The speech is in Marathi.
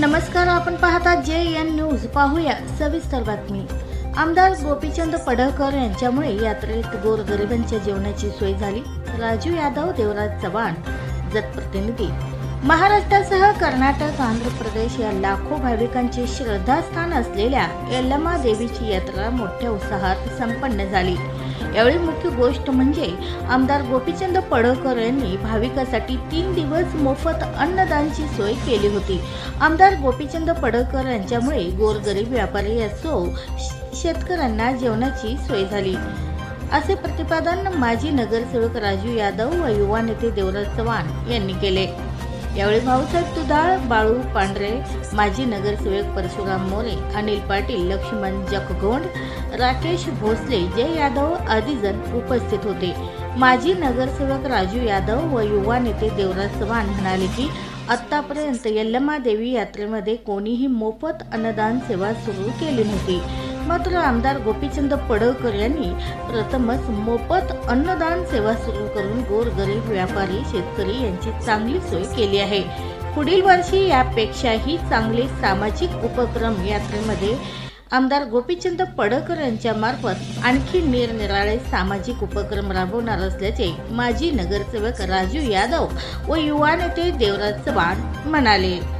नमस्कार आपण पाहता जे एन न्यूज. पाहूया सविस्तर बातमी. आमदार गोपीचंद पडळकर यांच्यामुळे यात्रेत गोरगरिबांच्या जेवणाची सोय झाली. राजू यादव देवराज चव्हाण जतप्रतिनिधी महाराष्ट्रासह कर्नाटक आंध्र प्रदेश या लाखो भाविकांचे श्रद्धास्थान असलेल्या यल्लमा देवीची यात्रा मोठ्या उत्साहात संपन्न झाली. यावेळी मुख्य गोष्ट म्हणजे आमदार गोपीचंद पडळकर यांनी भाविकासाठी तीन दिवस मोफत अन्नदानची सोय केली होती. आमदार गोपीचंद पडळकर यांच्यामुळे गोरगरीब व्यापारी असो श- शेतकऱ्यांना जेवणाची सोय झाली. असे प्रतिपादन माजी नगरसेवक राजू यादव व युवा नेते देवराज चव्हाण यांनी केले. यावेळी भाऊसाहेब तुदाळ बाळू पांढरे माजी नगरसेवक परशुराम मोरे अनिल पाटील लक्ष्मण जखगोंड राकेश भोसले जय यादव आदीजण उपस्थित होते. माजी नगरसेवक राजू यादव व युवा नेते देवराज चव्हाण म्हणाले की आतापर्यंत यल्लमा देवी यात्रेमध्ये कोणीही मोफत अन्नदान सेवा सुरू केली नव्हती. मात्र आमदार गोपीचंद पडळकर यांनी प्रथमच मोफत अन्नदान सेवा सुरू करून गोरगरीब व्यापारी शेतकरी यांची चांगली सोय केली आहे. पुढील वर्षी यापेक्षाही चांगले सामाजिक उपक्रम यात्रेमध्ये आमदार गोपीचंद पडळकर यांच्या मार्फत आणखी निरनिराळे सामाजिक उपक्रम राबवणार असल्याचे माजी नगरसेवक राजू यादव व युवा नेते देवराज चव्हाण म्हणाले.